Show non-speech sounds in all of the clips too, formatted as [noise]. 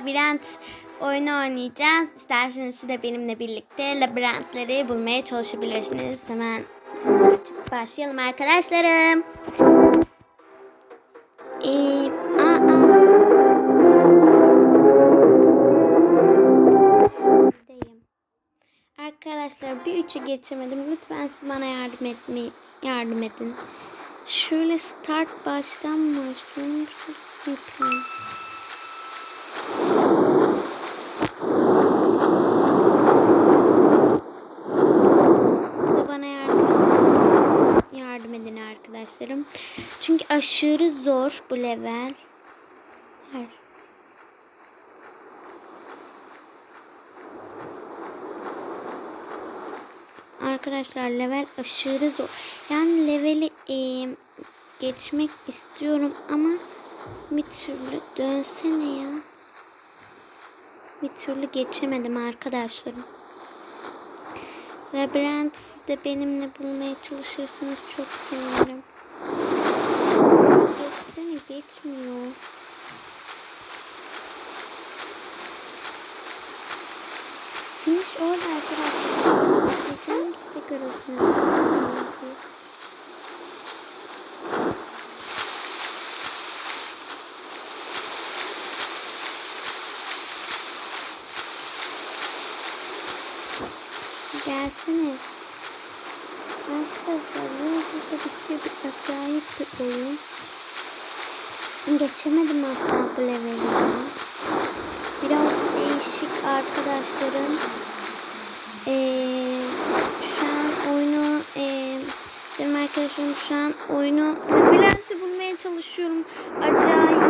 labirent oyunu oynayacağız. İsterseniz siz de benimle birlikte labirentleri bulmaya çalışabilirsiniz. Hemen başlayalım arkadaşlarım. Ee, aa, aa. Arkadaşlar bir üçü geçemedim. Lütfen siz bana yardım etme yardım edin. Şöyle start baştan mı açıyorum? Yapıyorum. Bir de bana yardım, yardım edin arkadaşlarım. Çünkü aşırı zor bu level. Hayır. Arkadaşlar level aşırı zor. Yani leveli e, geçmek istiyorum ama bir türlü dönsene ya. Bir türlü geçemedim arkadaşlarım. Labirent siz de benimle bulmaya çalışırsanız çok sevinirim. Geçsene geçmiyor. Finish orada arkadaşlar. Geçelim size görürsünüz. Gelsene. Arkadaşlar bu burada bitiyor bir acayip bir oyun. Geçemedim asla bu leveli. Biraz değişik arkadaşlarım. Ee, şu an oyunu ee, benim arkadaşlarım şu an oyunu labirenti bulmaya çalışıyorum. Acayip.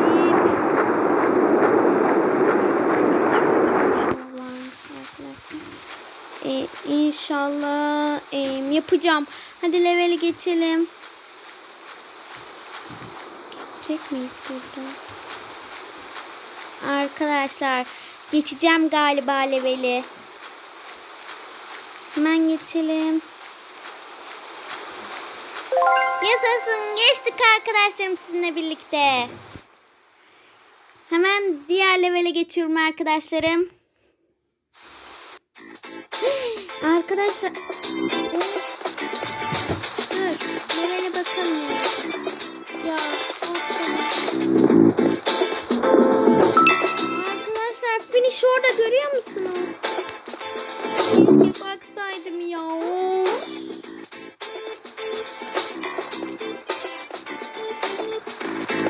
Ee, inşallah ee, yapacağım. Hadi leveli geçelim. Geçecek miyiz burada? Arkadaşlar geçeceğim galiba leveli. Hemen geçelim. Yaşasın geçtik arkadaşlarım sizinle birlikte. Hemen diğer levele geçiyorum arkadaşlarım. [gasps] Arkadaşlar. Dur. Levele bakamıyorum. Ya. Arkadaşlar finish orada görüyor musunuz? Baksaydım ya.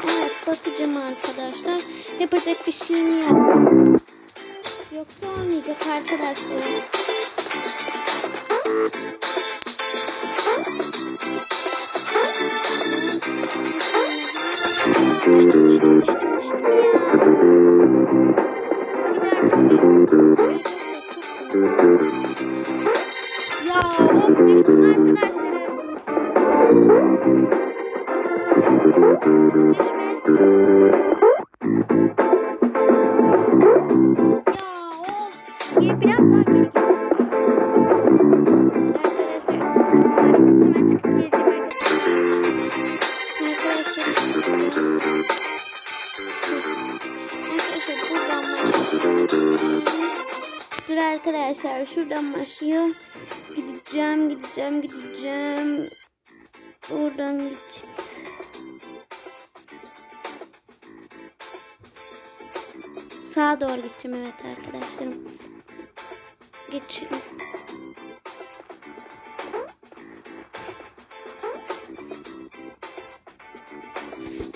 Evet bakacağım arkadaşlar. Yapacak bir şeyim yok. Yoksa olmayacak arkadaşlar. Dur arkadaşlar şuradan başlıyor. Gideceğim, gideceğim, gideceğim. Oradan git. Sağa doğru gideceğim evet arkadaşlarım. Geçelim.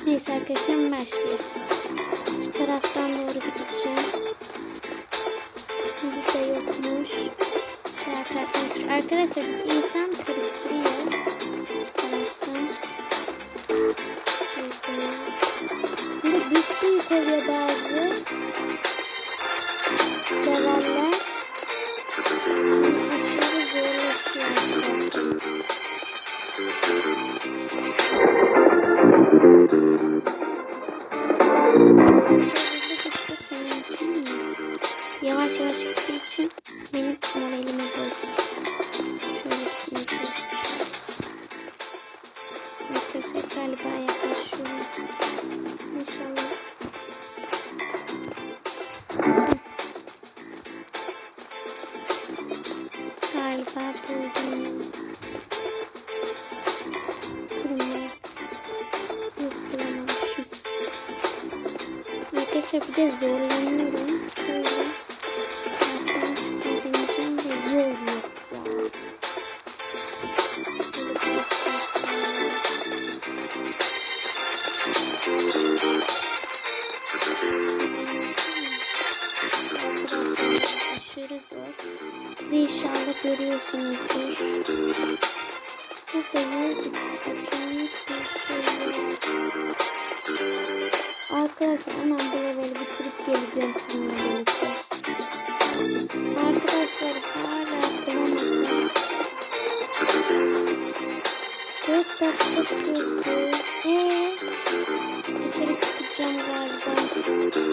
Neyse arkadaşlarım başlıyor. Şu taraftan doğru gideceğim. Burada yokmuş. Taraftan. Arkadaşlar insan karıştırıyor. Şimdi düştü yukarıya bazı. Leveller. Şöyle bir Aşırı zor. De inşallah görüyorsunuzdur. Burada yer acayip bir şey. Arkadaşlar hemen bu leveli bitirip geleceğim sizinle birlikte. Arkadaşlar hala bulamadım. 4 dakika sürdü. Eee? Dışarı çıkacağım galiba.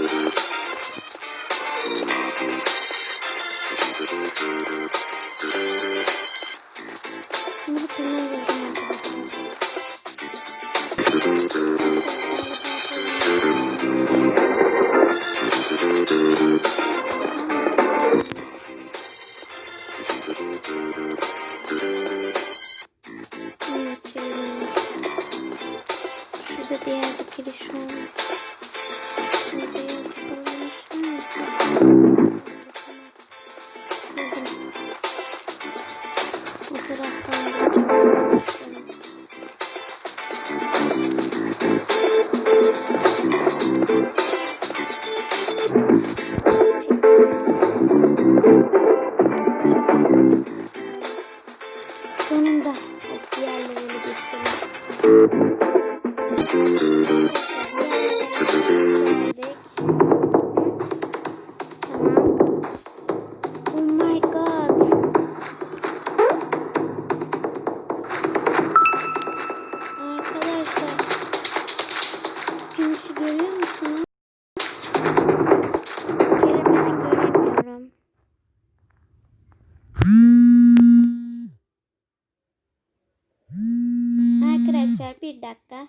Arkadaşlar bir dakika.